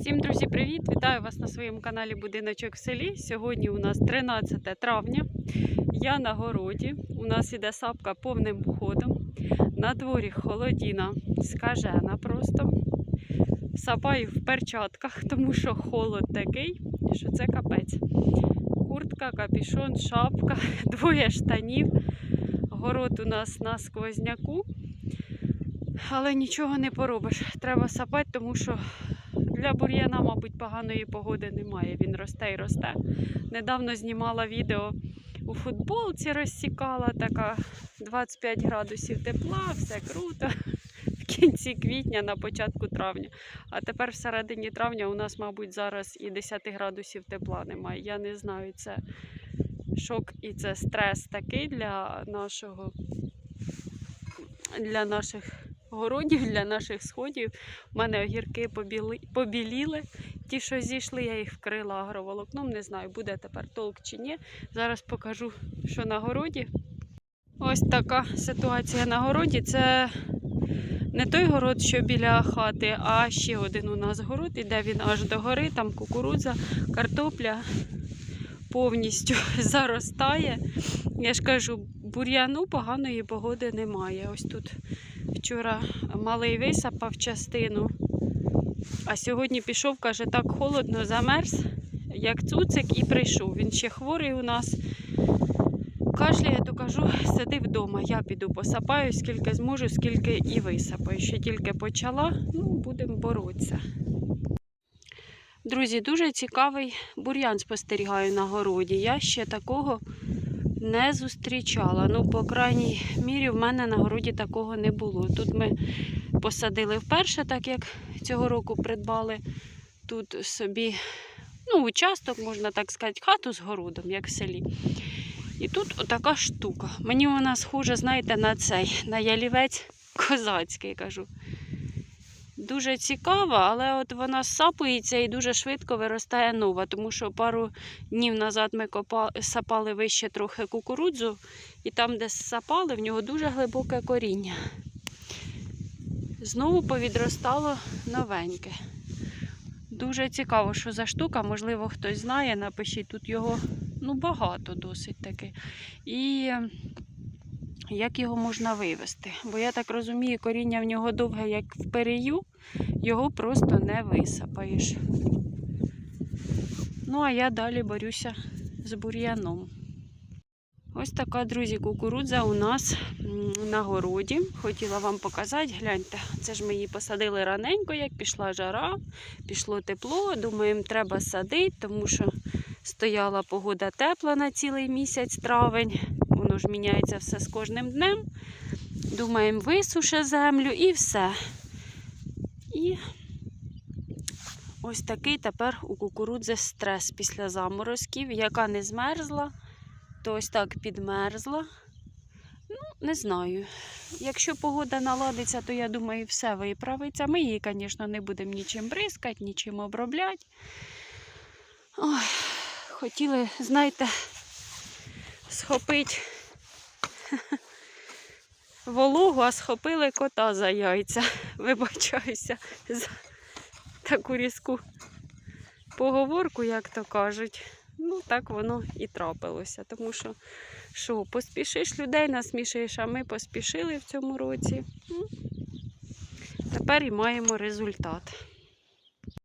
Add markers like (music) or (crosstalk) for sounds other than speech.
Всім, друзі, привіт! Вітаю вас на своєму каналі Будиночок в селі. Сьогодні у нас 13 травня. Я на городі. У нас іде сапка повним ходом. На дворі холодіна скажена просто. Сапаю в перчатках, тому що холод такий, що це капець. Куртка, капішон, шапка, (laughs) двоє штанів. Город у нас на сквозняку. Але нічого не поробиш. Треба сапати, тому що для бур'яна, мабуть, поганої погоди немає. Він росте і росте. Недавно знімала відео у футболці, розсікала така 25 градусів тепла, все круто. В кінці квітня, на початку травня. А тепер всередині травня у нас, мабуть, зараз і 10 градусів тепла немає. Я не знаю, це шок і це стрес такий для нашого для наших городів, для наших сходів. У мене огірки побіли, побіліли. Ті, що зійшли, я їх вкрила агроволокном. Не знаю, буде тепер толк чи ні. Зараз покажу, що на городі. Ось така ситуація на городі. Це не той город, що біля хати, а ще один у нас город. Іде він аж до гори, там кукурудза, картопля повністю (laughs) заростає. Я ж кажу, бур'яну поганої погоди немає. Ось тут вчора малий висапав частину, а сьогодні пішов, каже, так холодно, замерз, як цуцик, і прийшов. Він ще хворий у нас. Кашляє, то кажу, сиди вдома, я піду посапаю, скільки зможу, скільки і висапаю. Ще тільки почала, ну, будемо боротися. Друзі, дуже цікавий бур'ян спостерігаю на городі. Я ще такого не зустрічала. Ну, по крайній мірі, в мене на городі такого не було. Тут ми посадили вперше, так як цього року придбали тут собі ну, участок, можна так сказати, хату з городом, як в селі. І тут отака штука. Мені вона схожа, знаєте, на цей, на ялівець козацький, кажу. Дуже цікава, але от вона сапується і дуже швидко виростає нова, тому що пару днів назад ми копа... сапали вище трохи кукурудзу, і там, де сапали, в нього дуже глибоке коріння. Знову повідростало новеньке. Дуже цікаво, що за штука, можливо, хтось знає, напишіть тут його ну, багато досить таки. І як його можна вивести? Бо я так розумію, коріння в нього довге, як в перію, його просто не висапаєш. Ну, а я далі борюся з бур'яном. Ось така, друзі, кукурудза у нас на городі. Хотіла вам показати, гляньте, це ж ми її посадили раненько, як пішла жара, пішло тепло. Думаємо, треба садити, тому що стояла погода тепла на цілий місяць травень. Ж міняється все з кожним днем. Думаємо, висуше землю і все. І ось такий тепер у кукурудзи стрес після заморозків, яка не змерзла, то ось так підмерзла. Ну, не знаю. Якщо погода наладиться, то я думаю, все виправиться. Ми її, звісно, не будемо нічим бризкати, нічим обробляти. Ой, хотіли, знаєте, схопити вологу, а схопили кота за яйця. (laughs) Вибачаюся за таку різку поговорку, як то кажуть. Ну, так воно і трапилося. Тому що, що, поспішиш людей, насмішиш, а ми поспішили в цьому році. Тепер і маємо результат.